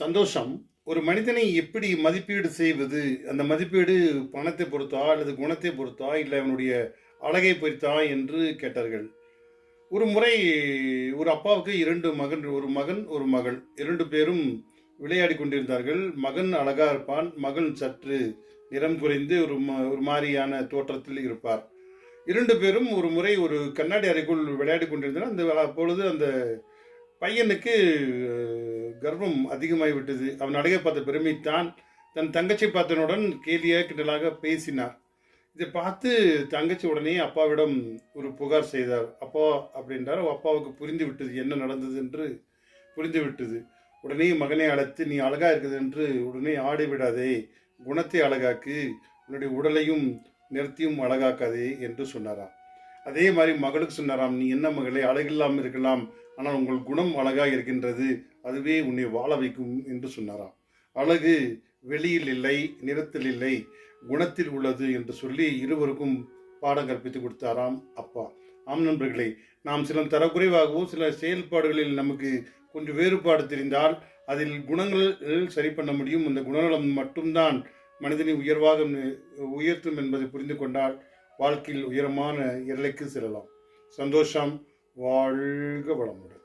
சந்தோஷம். ஒரு மனிதனை எப்படி மதிப்பீடு செய்வது? அந்த மதிப்பீடு பணத்தை பொறுத்தா அல்லது குணத்தை பொறுத்தா இல்லை அவனுடைய அழகை பொறுத்தா என்று கேட்டார்கள். ஒரு முறை ஒரு அப்பாவுக்கு இரண்டு மகன் ஒரு மகன் ஒரு மகள். இரண்டு பேரும் விளையாடி கொண்டிருந்தார்கள். மகன் அழகா இருப்பான் மகன் சற்று நிறம் குறைந்து ஒரு ஒரு மாதிரியான தோற்றத்தில் இருப்பார். இரண்டு பேரும் ஒரு முறை ஒரு கண்ணாடி அறைக்குள் விளையாடி கொண்டிருந்தனர். அந்த அப்பொழுது அந்த பையனுக்கு கர்வம் அதிகமாகி விட்டது அவன் அழகை பார்த்த பெருமைத்தான் தன் தங்கச்சி பார்த்தனுடன் கேலியாக கிண்டலாக பேசினார். இதை பார்த்து தங்கச்சி உடனே அப்பாவிடம் ஒரு புகார் செய்தார். அப்பா அப்படின்றார். அப்பாவுக்கு புரிந்து விட்டது. என்ன நடந்தது? என்று புரிந்து விட்டது. உடனே மகனை அழைத்து நீ அழகா இருக்குது என்று உடனே ஆடி விடாதே குணத்தை அழகாக்கு உன்னுடைய உடலையும் நிறத்தையும் அழகாக்காதே என்று சொன்னாராம். அதே மாதிரி மகளுக்கு சொன்னாராம் நீ என்ன மகளே அழகில்லாமல் இருக்கலாம் ஆனால் உங்கள் குணம் அழகாக இருக்கின்றது அதுவே உன்னை வாழ வைக்கும் என்று சொன்னாராம். அழகு வெளியில் இல்லை நிறத்தில் இல்லை குணத்தில் உள்ளது என்று சொல்லி இருவருக்கும் பாடம் கற்பித்து கொடுத்தாராம் அப்பா. ஆம் நண்பர்களே நாம் சில தரக்குறைவாகவோ சில செயல்பாடுகளில் நமக்கு கொஞ்சம் வேறுபாடு தெரிந்தால் அதில் குணங்கள் சரி பண்ண முடியும். அந்த குணநலம் மட்டும்தான் மனிதனை உயர்வாக உயர்த்தும் என்பதை புரிந்து கொண்டால் வாழ்க்கையில் உயரமான எல்லைக்கு செல்லலாம். சந்தோஷம் வாழ்க வளமுடன்.